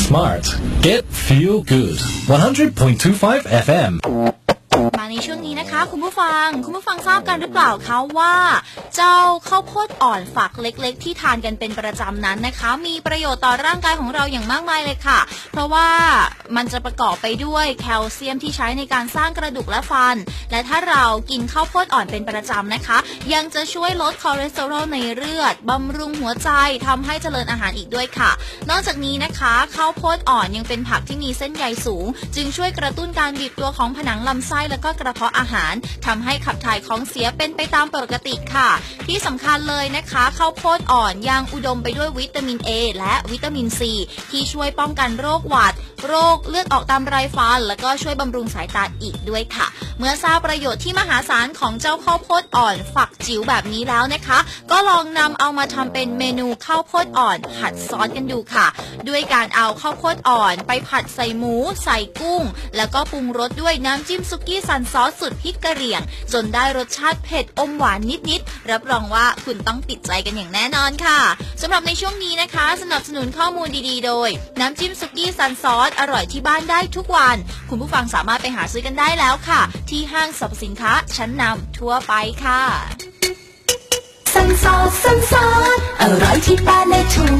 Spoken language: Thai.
smart. Get feel good. 100.25 FM. ในช่วงนี้นะคะ คุณผู้ฟัง คุณผู้ฟังทราบกันหรือเปล่าคะว่า เจ้าข้าวโพดอ่อนฝักเล็ก ๆ ที่ทานกันเป็นประจำนั้นนะคะ มีประโยชน์ต่อร่างกายของเราอย่างมากมายเลยค่ะ เพราะว่ามันจะประกอบไปด้วยแคลเซียมที่ใช้ในการสร้างกระดูกและฟัน และถ้าเรากินข้าวโพดอ่อนเป็นประจำนะคะ ยังจะช่วยลดคอเลสเตอรอลในเลือดบำรุงหัวใจทำให้เจริญอาหารอีกด้วยค่ะ นอกจากนี้นะคะข้าวโพดอ่อนยังเป็นผักที่มีเส้นใยสูง จึงช่วยกระตุ้นการบีบตัวของผนังลำไส้แล้วก็กระเพาะอาหารทำให้ขับถ่ายของเสียเป็นไปตามปกติค่ะ ที่สำคัญเลยนะคะข้าวโพดอ่อนยังอุดมไปด้วยวิตามิน A และวิตามิน C ที่ช่วยป้องกันโรคหวัด โรคเลือดออกตามไรฟัน แล้วก็ช่วยบำรุงสายตาอีกด้วยค่ะ เมื่อทราบประโยชน์ที่มหาศาลของเจ้าข้าวโพดอ่อนฝักจิ๋วแบบนี้แล้วนะคะ ก็ลองนำเอามาทำเป็นเมนูข้าวโพดอ่อน ผัดซอสกันดูค่ะ ด้วยการเอาข้าวโพดอ่อน ไปผัดใส่หมู ใส่กุ้ง แล้วก็ปรุงรสด้วยน้ำจิ้มซุกี้ซันซอสสุดพริกกะเหรี่ยง จนได้รสชาติเผ็ดอมหวานนิดๆ รับรองว่าคุณต้องติดใจกันอย่างแน่นอนค่ะสำหรับในช่วงนี้นะคะ สนับสนุนข้อมูลดีๆ โดย น้ำจิ้มซุกี้ซันซอสอร่อยที่บ้านได้ทุกวัน คุณผู้ฟังสามารถไปหาซื้อกันได้แล้วค่ะ ที่ห้างสรรพสินค้าชั้นนำทั่วไปค่ะสันซอสสันซอสอร่อยที่บ้านในทุก